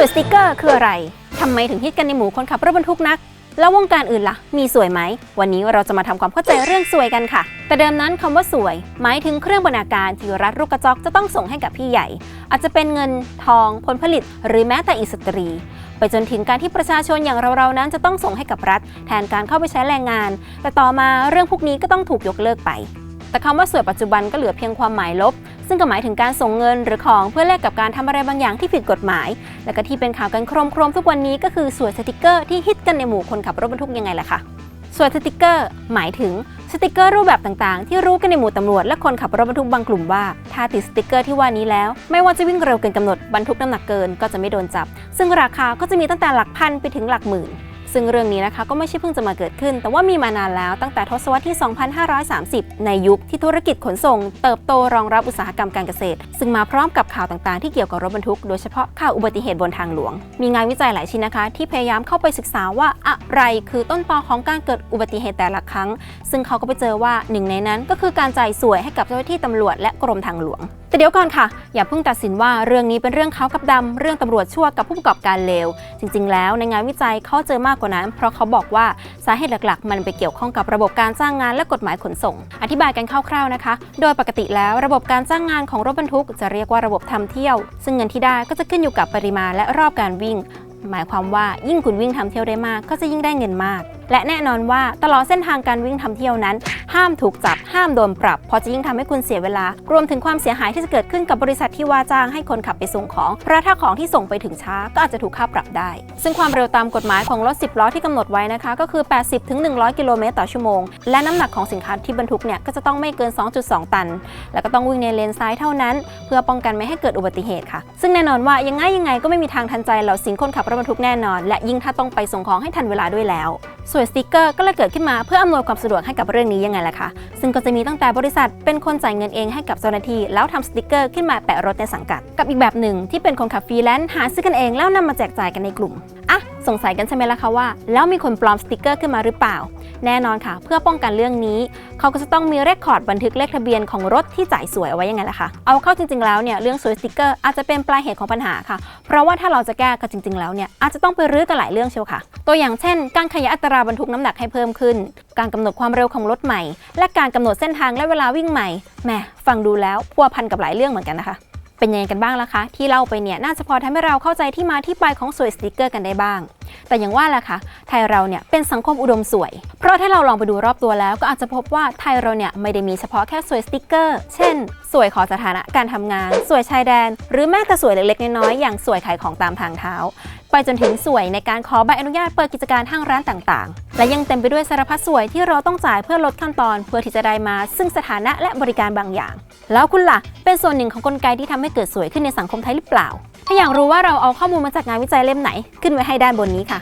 สวยสติกเกอร์คืออะไร ทำไมถึงฮิตกันในหมู่คนขับรถบรรทุกนัก แล้ววงการอื่นล่ะ มีสวยไหม วันนี้เราจะมาทำความเข้าใจเรื่องสวยกันค่ะ แต่เดิมนั้นคำว่าสวย หมายถึงเครื่องบรรณาการที่รัฐลูกกระจอกจะต้องส่งให้กับพี่ใหญ่ อาจจะเป็นเงินทองผลผลิต หรือแม้แต่อิสตรี ไปจนถึงการที่ประชาชนอย่างเราๆนั้นจะต้องส่งให้กับรัฐ แทนการเข้าไปใช้แรงงาน แต่ต่อมาเรื่องพวกนี้ก็ต้องถูกยกเลิกไป แต่คำว่าสวยปัจจุบันก็เหลือเพียงความหมายลบ ซึ่งก็หมายถึงการส่งเงินหรือของเพื่อแลกกับการทำอะไรบางอย่างที่ผิดกฎหมาย และก็ที่เป็นข่าวกันโครมๆทุกวันนี้ก็คือสวยสติกเกอร์ที่ฮิตกันในหมู่คนขับรถบรรทุกยังไงล่ะคะสวยสติกเกอร์ หมายถึงสติกเกอร์รูปแบบต่างๆ ที่รู้กันในหมู่ตำรวจและคนขับรถบรรทุกบางกลุ่มว่า ถ้าติดสติกเกอร์ที่ว่านี้แล้ว ไม่ว่าจะวิ่งเร็วเกินกำหนดบรรทุกน้ำหนักเกินก็จะไม่โดนจับ ซึ่งราคาก็จะมีตั้งแต่หลักพันไปถึงหลักหมื่น ซึ่งเรื่องนี้นะคะก็ไม่ใช่เพิ่งจะมาเกิดขึ้น แต่ว่ามีมานานแล้วตั้งแต่ทศวรรษที่ 2530 ในยุคที่ธุรกิจขนส่ง เติบโตรองรับอุตสาหกรรมการเกษตร ซึ่งมาพร้อมกับข่าวต่างๆที่เกี่ยวกับรถบรรทุก โดยเฉพาะข่าวอุบัติเหตุบนทางหลวง มีงานวิจัยหลายชิ้นนะคะ ที่พยายามเข้าไปศึกษาว่าอะไรคือต้นตอของการเกิดอุบัติเหตุแต่ละครั้ง ซึ่งเขาก็ไปเจอว่าหนึ่งในนั้นก็คือการจ่ายสวยให้กับเจ้าหน้าที่ตำรวจและกรมทางหลวง แต่เดี๋ยวก่อนค่ะ อย่าเพิ่งตัดสินว่าเรื่องนี้เป็นเรื่องเขากับดำเรื่องตำรวจชั่วกับผู้ประกอบการเลว จริงๆ แล้วในงานวิจัยเขาเจอมากกว่านั้น เพราะเขาบอกว่าสาเหตุหลักๆ มันไปเกี่ยวข้องกับระบบการจ้างงานและกฎหมายขนส่ง อธิบายกันคร่าวๆนะคะ โดยปกติแล้วระบบการจ้างงานของรถบรรทุก จะเรียกว่าระบบทำเที่ยว ซึ่งเงินที่ได้ก็จะขึ้นอยู่กับปริมาณและรอบการวิ่ง หมายความว่ายิ่งคุณวิ่งทำเที่ยวได้มาก ก็จะยิ่งได้เงินมาก และแน่นอนว่าตลอดเส้นทางการวิ่งทำเที่ยวนั้น ห้ามถูกจับห้ามโดนปรับ เพราะจะยิ่งทำให้คุณเสียเวลา รวมถึงความเสียหายที่จะเกิดขึ้นกับบริษัทที่ว่าจ้างให้คนขับไปส่งของ เพราะถ้าของที่ส่งไปถึงช้าก็อาจจะถูกค่าปรับได้ ซึ่งความเร็วตามกฎหมายของรถ 10 ล้อที่กำหนดไว้นะคะ ก็คือ 80 ถึง 100 กิโลเมตรต่อชั่วโมง และน้ำหนักของสินค้าที่บรรทุกเนี่ยก็จะต้องไม่เกิน 2.2 ตัน แล้วก็ต้องวิ่งในเลนซ้ายเท่านั้น เพื่อป้องกันไม่ให้เกิดอุบัติเหตุค่ะ ซึ่งแน่นอนว่ายังไงยังไงก็ไม่มีทางทันใจเหล่าสิงคนขับรถบรรทุกแน่นอน และยิ่งถ้าต้องไปส่งของให้ทันเวลาด้วยแล้วสวยสติกเกอร์ก็เลยเกิดขึ้นมาเพื่ออำนวยความสะดวกให้กับเรื่องนี้ยังไงล่ะคะซึ่งก็จะมีตั้งแต่บริษัทเป็นคนจ่ายเงินเองให้กับเจ้าหน้าที่แล้วทำสติกเกอร์ขึ้นมาแปะรถในสังกัด กับอีกแบบหนึ่งที่เป็นคนขับฟรีแลนซ์หาซื้อกันเองแล้วนำมาแจกจ่ายกันในกลุ่มอะ สงสัยกันใช่ไหมล่ะคะว่า แล้วมีคนปลอมสติกเกอร์ขึ้นมาหรือเปล่า แน่นอนค่ะ เพื่อป้องกันเรื่องนี้ เขาก็จะต้องมีเรคคอร์ดบันทึกเลขทะเบียนของรถที่จ่ายสวยเอาไว้ยังไงล่ะคะเอาเข้าจริงๆแล้วเนี่ยเรื่องสวยสติกเกอร์อาจจะเป็นปลายเหตุของปัญหาค่ะ เพราะว่าถ้าเราจะแก้ก็จริง ๆแล้วเนี่ยอาจจะต้องไปรื้อกันหลายเรื่องเชียวค่ะ ตัวอย่างเช่น การขยายอัตราบรรทุกน้ำหนักให้เพิ่มขึ้น การกำหนดความเร็วของรถใหม่ และการกำหนดเส้นทางและเวลาวิ่งใหม่แหมฟังดูแล้วพัวพันกับหลายเรื่องเหมือนกันนะคะ เป็นยังไงกันบ้างล่ะคะ ที่เล่าไปเนี่ยน่าจะพอทำให้เราเข้าใจที่มาที่ไปของสวยสติกเกอร์กันได้บ้าง แต่อย่างว่าแหละค่ะ ไทยเราเนี่ยเป็นสังคมอุดมสวย เพราะถ้าเราลองไปดูรอบตัวแล้ว ก็อาจจะพบว่าไทยเราเนี่ยไม่ได้มีเฉพาะแค่สวยสติกเกอร์ เช่น สวยขอสถานะการทำงาน สวยชายแดน หรือแม้แต่สวยเล็กๆน้อยๆอย่างสวยขายของตามทางเท้า ไปจนถึงสวยในการขอใบอนุญาตเปิดกิจการห้างร้านต่างๆ และยังเต็มไปด้วยสารพัดสวยที่เราต้องจ่ายเพื่อลดขั้นตอน เพื่อที่จะได้มาซึ่งสถานะและบริการบางอย่าง แล้วคุณล่ะ เป็นส่วนหนึ่งของกลไกที่ทำให้เกิดสวยขึ้นในสังคมไทยหรือเปล่า ถ้าอยากรู้ว่าเราเอาข้อมูลมาจากงานวิจัยเล่มไหน ขึ้นไว้ให้ด้านบนนี้ค่ะ